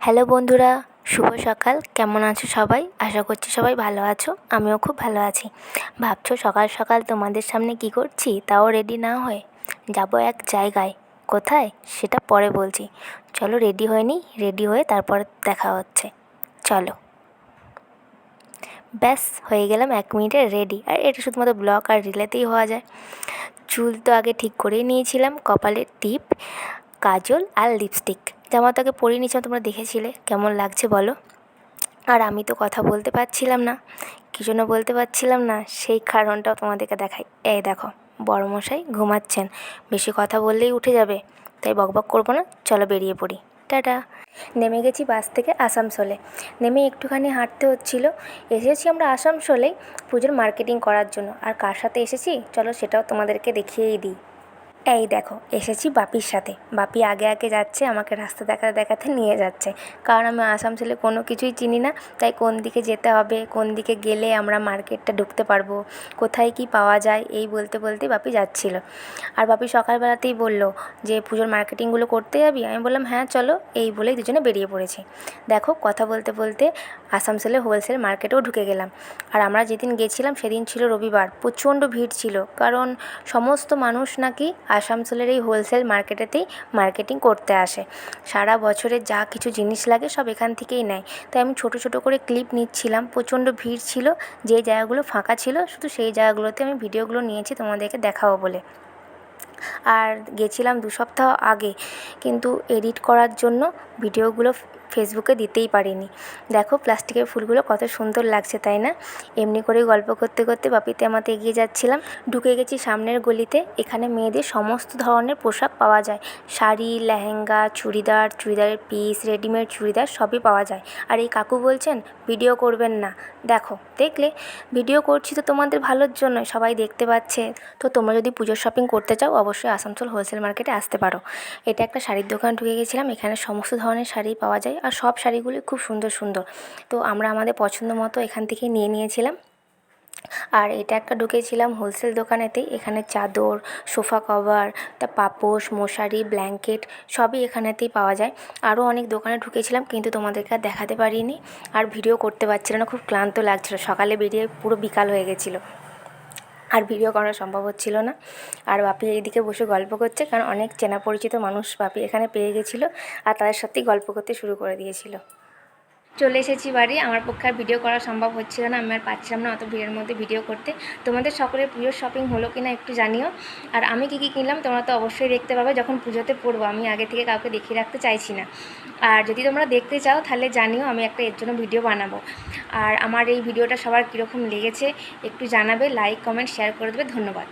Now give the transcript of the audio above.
Hello বন্ধুরা, শুভ সকাল। কেমন আছো সবাই? আশা করছি সবাই ভালো আছো। আমিও খুব ভালো আছি। ভাবছ সকাল সকাল তোমাদের সামনে কী করছি? তাও রেডি না হয়ে যাব এক জায়গায়। কোথায়? সেটা পরে বলছি। চলো রেডি হয়ে নিই রেডি হয়ে তারপর দেখা হচ্ছে। চলো। ব্যাস, হয়ে গেলাম এক মিনিটে রেডি আর এটা শুধুমাত্র ব্লগ আর রিলেতেই হওয়া যায়। চুল তো আগে ঠিক করেই নিয়েছিলাম, কপালের টিপ, কাজল আর লিপস্টিক জামাটাকে পরিয়ে নিয়েছিলাম, তোমরা দেখেছিলে। কেমন লাগছে বলো? আর আমি তো কথা বলতে পারছিলাম না। কী জন্য বলতে পারছিলাম না? সেই কারণটাও তোমাদেরকে দেখাই। এই দেখো, বড়মশাই ঘুমাচ্ছেন। বেশি কথা বললেই উঠে যাবে। তাই বকবক করব না। চলো বেরিয়ে পড়ি। টাটা। নেমে গেছি বাস থেকে আসানসোলে। নেমে একটুখানি হাঁটতে হচ্ছিল। এসেছি আমরা আসানসোলেই পুজোর মার্কেটিং করার জন্য। আর কার সাথে এসেছি? চলো সেটাও তোমাদেরকে দেখিয়েই দিই। এই দেখো, এসেছি বাপির সাথে। বাপি আগে আগে যাচ্ছে, আমাকে রাস্তা দেখাতে দেখাতে নিয়ে যাচ্ছে। কারণ আমি আসানসোলে কোনো কিছুই চিনি না, তাই কোন দিকে যেতে হবে, কোন দিকে গেলে আমরা মার্কেটটা ঢুকতে পারব, কোথায় কী পাওয়া যায়, এই বলতে বলতে বাপি যাচ্ছিল। আর বাপি সকালবেলাতেই বলল যে, পুজোর মার্কেটিংগুলো করতে যাবি? আমি বললাম হ্যাঁ চলো। এই বলেই দুজনে বেরিয়ে পড়েছি। দেখো, কথা বলতে বলতে আসানসোলে হোলসেল মার্কেটেও ঢুকে গেলাম। আর আমরা যেদিন গেছিলাম, সেদিন ছিল রবিবার। প্রচণ্ড ভিড় ছিল, কারণ সমস্ত মানুষ নাকি আসানসোলের এই হোলসেল মার্কেটেতেই মার্কেটিং করতে আসে। সারা বছরের যা কিছু জিনিস লাগে সব এখান থেকেই নেয়। তাই আমি ছোটো ছোটো করে ক্লিপ নিচ্ছিলাম। প্রচণ্ড ভিড় ছিল। যে জায়গাগুলো ফাঁকা ছিল, শুধু সেই জায়গাগুলোতে আমি ভিডিওগুলো নিয়েছি, তোমাদেরকে দেখাবো বলে। আর গেছিলাম দু সপ্তাহ আগে। কিন্তু এডিট করার জন্য ভিডিওগুলো ফেসবুকে দিতেই পারিনি। দেখো প্লাস্টিকের ফুলগুলো কত সুন্দর লাগছে, তাই না? এমনি করেই গল্প করতে করতে বাপিতে আমাতে এগিয়ে যাচ্ছিলাম। ঢুকে গেছি সামনের গলিতে। এখানে মেয়েদের সমস্ত ধরনের পোশাক পাওয়া যায়। শাড়ি, লেহেঙ্গা, চুড়িদার, চুড়িদারের পিস রেডিমেড চুড়িদার সবই পাওয়া যায়। আর এই কাকু বলছেন, ভিডিও করবেন না। দেখো, দেখলে? ভিডিও করছি তো তোমাদের ভালোর জন্যই, সবাই দেখতে পাচ্ছে। তো তোমরা যদি পুজোর শপিং করতে চাও, অবশ্যই আসানসোল হোলসেল মার্কেটে আসতে পারো। এটা একটা শাড়ির দোকান, ঢুকে গেছিলাম। এখানে সমস্ত ধরনের শাড়ি পাওয়া যায়। আর সব শাড়িগুলি খুব সুন্দর সুন্দর। তো আমরা আমাদের পছন্দ মতো এখান থেকে নিয়ে নিয়েছিলাম। আর এটা একটা ঢুকেছিলাম হোলসেল দোকানেতেই। এখানে চাদর, সোফা কভার, তা পাপোশ, মশারি, ব্ল্যাঙ্কেট সবই এখানেতেই পাওয়া যায়। আরও অনেক দোকানে ঢুকেছিলাম কিন্তু তোমাদেরকে আর দেখাতে পারিনি। আর ভিডিও করতে পারছিলাম না, খুব ক্লান্ত লাগছিল। সকালে বেরিয়ে পুরো বিকাল হয়ে গেছিল। আর ভিডিও করানো সম্ভব হচ্ছিল না। আর বাপি এইদিকে বসে গল্প করছে, কারণ অনেক চেনা পরিচিত মানুষ বাপি এখানে পেয়ে গেছিল আর তাদের সাথেই গল্প করতে শুরু করে দিয়েছিল। চলে এসেছি বাড়ি। আমার পক্ষে আর ভিডিও করা সম্ভব হচ্ছিল না। আমি আর পাচ্ছিলাম না অত ভিড়ের মধ্যে ভিডিও করতে। তোমাদের সকলের পুজোর শপিং হলো কিনা একটু জানিও। আর আমি কী কী কিনলাম তোমরা তো অবশ্যই দেখতে পাবে। যখন পুজোতে পড়ব, আমি আগে থেকে কাউকে দেখিয়ে রাখতে চাইছি না। আর যদি তোমরা দেখতে চাও, তাহলে জানিও আমি একটা এর জন্য ভিডিও বানাবো। আর আমার এই ভিডিওটা সবার কীরকম লেগেছে, একটু জানাবে লাইক কমেন্ট শেয়ার করে দেবে। ধন্যবাদ।